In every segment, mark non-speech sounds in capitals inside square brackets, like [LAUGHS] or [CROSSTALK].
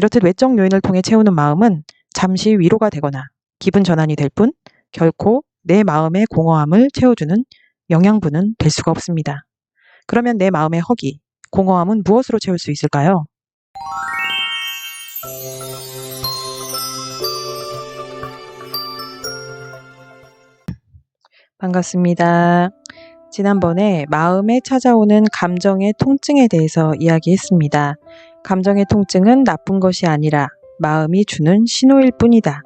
이렇듯 외적 요인을 통해 채우는 마음은 잠시 위로가 되거나 기분 전환이 될 뿐 결코 내 마음의 공허함을 채워주는 영양분은 될 수가 없습니다. 그러면 내 마음의 허기, 공허함은 무엇으로 채울 수 있을까요? 반갑습니다. 지난번에 마음에 찾아오는 감정의 통증에 대해서 이야기했습니다. 감정의 통증은 나쁜 것이 아니라 마음이 주는 신호일 뿐이다.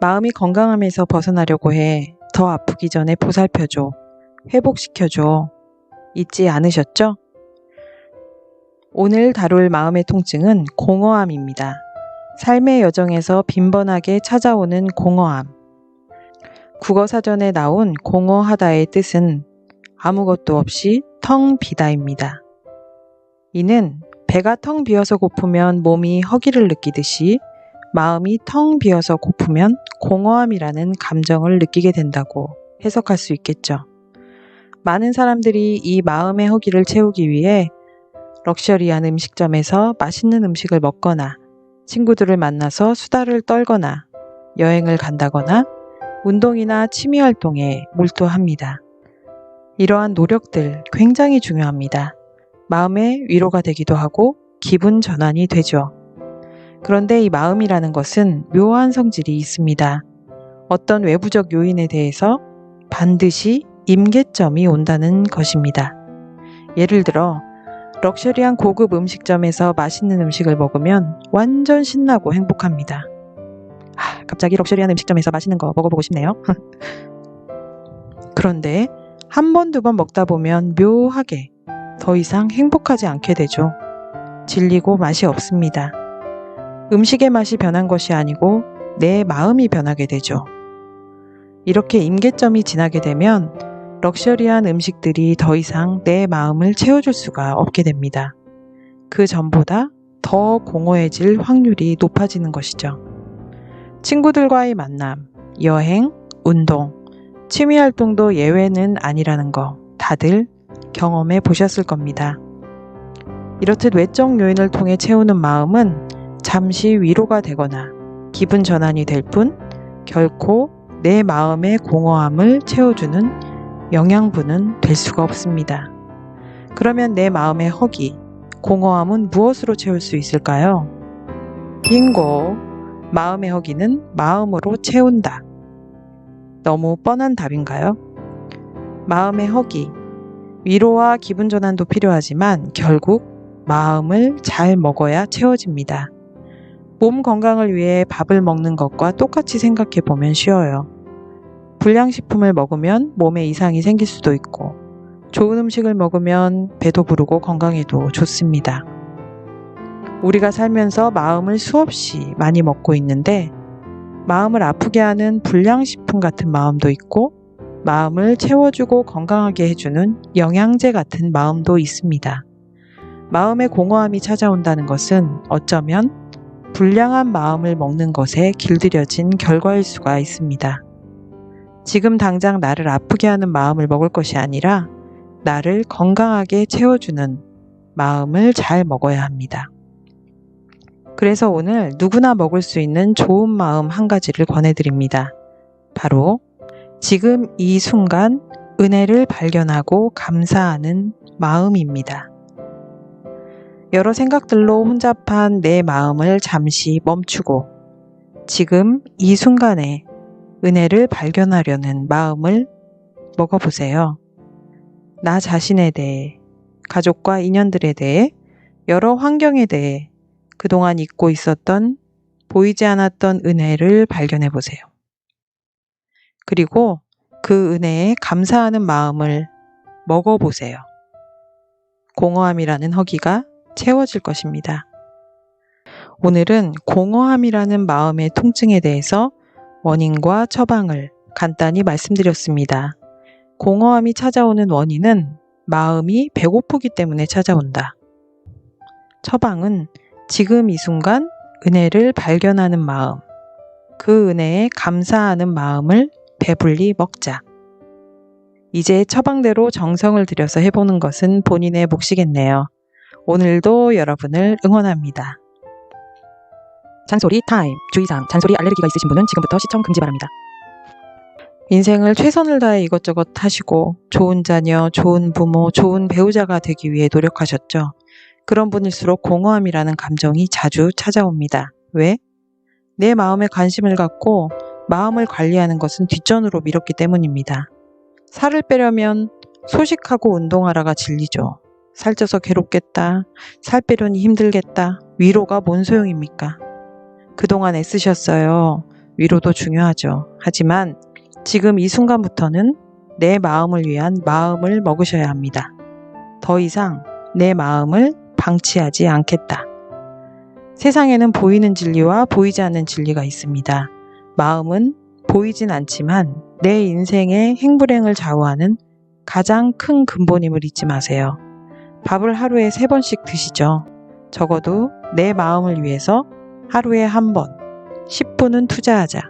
마음이 건강함에서 벗어나려고 해 더 아프기 전에 보살펴줘. 회복시켜줘. 잊지 않으셨죠? 오늘 다룰 마음의 통증은 공허함입니다. 삶의 여정에서 빈번하게 찾아오는 공허함. 국어사전에 나온 공허하다의 뜻은 아무것도 없이 텅 비다입니다. 이는 배가 텅 비어서 고프면 몸이 허기를 느끼듯이 마음이 텅 비어서 고프면 공허함이라는 감정을 느끼게 된다고 해석할 수 있겠죠. 많은 사람들이 이 마음의 허기를 채우기 위해 럭셔리한 음식점에서 맛있는 음식을 먹거나 친구들을 만나서 수다를 떨거나 여행을 간다거나 운동이나 취미 활동에 몰두합니다. 이러한 노력들 굉장히 중요합니다. 마음의 위로가 되기도 하고 기분 전환이 되죠. 그런데 이 마음이라는 것은 묘한 성질이 있습니다. 어떤 외부적 요인에 대해서 반드시 임계점이 온다는 것입니다. 예를 들어, 럭셔리한 고급 음식점에서 맛있는 음식을 먹으면 완전 신나고 행복합니다. 아, 갑자기 럭셔리한 음식점에서 맛있는 거 먹어보고 싶네요. [LAUGHS] 그런데 한 번, 두 번 먹다 보면 묘하게 더 이상 행복하지 않게 되죠. 질리고 맛이 없습니다. 음식의 맛이 변한 것이 아니고 내 마음이 변하게 되죠. 이렇게 임계점이 지나게 되면 럭셔리한 음식들이 더 이상 내 마음을 채워줄 수가 없게 됩니다. 그 전보다 더 공허해질 확률이 높아지는 것이죠. 친구들과의 만남, 여행, 운동, 취미 활동도 예외는 아니라는 거 다들 경험해 보셨을 겁니다. 이렇듯 외적 요인을 통해 채우는 마음은 잠시 위로가 되거나 기분 전환이 될 뿐 결코 내 마음의 공허함을 채워주는 영양분은 될 수가 없습니다. 그러면 내 마음의 허기, 공허함은 무엇으로 채울 수 있을까요? 빙고! 마음의 허기는 마음으로 채운다. 너무 뻔한 답인가요? 마음의 허기, 위로와 기분 전환도 필요하지만 결국 마음을 잘 먹어야 채워집니다. 몸 건강을 위해 밥을 먹는 것과 똑같이 생각해 보면 쉬워요. 불량식품을 먹으면 몸에 이상이 생길 수도 있고, 좋은 음식을 먹으면 배도 부르고 건강에도 좋습니다. 우리가 살면서 마음을 수없이 많이 먹고 있는데, 마음을 아프게 하는 불량식품 같은 마음도 있고, 마음을 채워주고 건강하게 해주는 영양제 같은 마음도 있습니다. 마음의 공허함이 찾아온다는 것은 어쩌면 불량한 마음을 먹는 것에 길들여진 결과일 수가 있습니다. 지금 당장 나를 아프게 하는 마음을 먹을 것이 아니라 나를 건강하게 채워주는 마음을 잘 먹어야 합니다. 그래서 오늘 누구나 먹을 수 있는 좋은 마음 한 가지를 권해드립니다. 바로 지금 이 순간 은혜를 발견하고 감사하는 마음입니다. 여러 생각들로 혼잡한 내 마음을 잠시 멈추고 지금 이 순간에 은혜를 발견하려는 마음을 먹어보세요. 나 자신에 대해, 가족과 인연들에 대해, 여러 환경에 대해 그동안 잊고 있었던 보이지 않았던 은혜를 발견해 보세요. 그리고 그 은혜에 감사하는 마음을 먹어보세요. 공허함이라는 허기가 채워질 것입니다. 오늘은 공허함이라는 마음의 통증에 대해서 원인과 처방을 간단히 말씀드렸습니다. 공허함이 찾아오는 원인은 마음이 배고프기 때문에 찾아온다. 처방은 지금 이 순간 은혜를 발견하는 마음, 그 은혜에 감사하는 마음을 배불리 먹자. 이제 처방대로 정성을 들여서 해보는 것은 본인의 몫이겠네요. 오늘도 여러분을 응원합니다. 잔소리 타임. 주의사항. 잔소리 알레르기가 있으신 분은 지금부터 시청 금지 바랍니다. 인생을 최선을 다해 이것저것 하시고 좋은 자녀, 좋은 부모, 좋은 배우자가 되기 위해 노력하셨죠. 그런 분일수록 공허함이라는 감정이 자주 찾아옵니다. 왜? 내 마음에 관심을 갖고 마음을 관리하는 것은 뒷전으로 미뤘기 때문입니다. 살을 빼려면 소식하고 운동하라가 진리죠. 살쪄서 괴롭겠다. 살 빼려니 힘들겠다. 위로가 뭔 소용입니까? 그동안 애쓰셨어요. 위로도 중요하죠. 하지만 지금 이 순간부터는 내 마음을 위한 마음을 먹으셔야 합니다. 더 이상 내 마음을 방치하지 않겠다. 세상에는 보이는 진리와 보이지 않는 진리가 있습니다. 마음은 보이진 않지만 내 인생의 행불행을 좌우하는 가장 큰 근본임을 잊지 마세요. 밥을 하루에 세 번씩 드시죠. 적어도 내 마음을 위해서 하루에 한 번, 10분은 투자하자.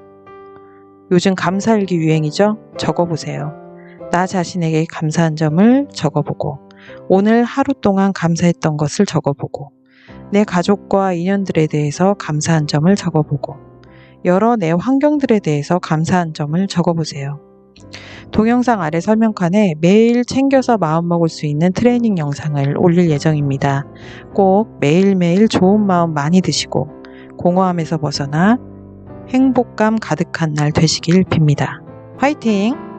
요즘 감사일기 유행이죠? 적어보세요. 나 자신에게 감사한 점을 적어보고, 오늘 하루 동안 감사했던 것을 적어보고, 내 가족과 인연들에 대해서 감사한 점을 적어보고, 여러 내 환경들에 대해서 감사한 점을 적어보세요. 동영상 아래 설명칸에 매일 챙겨서 마음먹을 수 있는 트레이닝 영상을 올릴 예정입니다. 꼭 매일매일 좋은 마음 많이 드시고 공허함에서 벗어나 행복감 가득한 날 되시길 빕니다. 화이팅!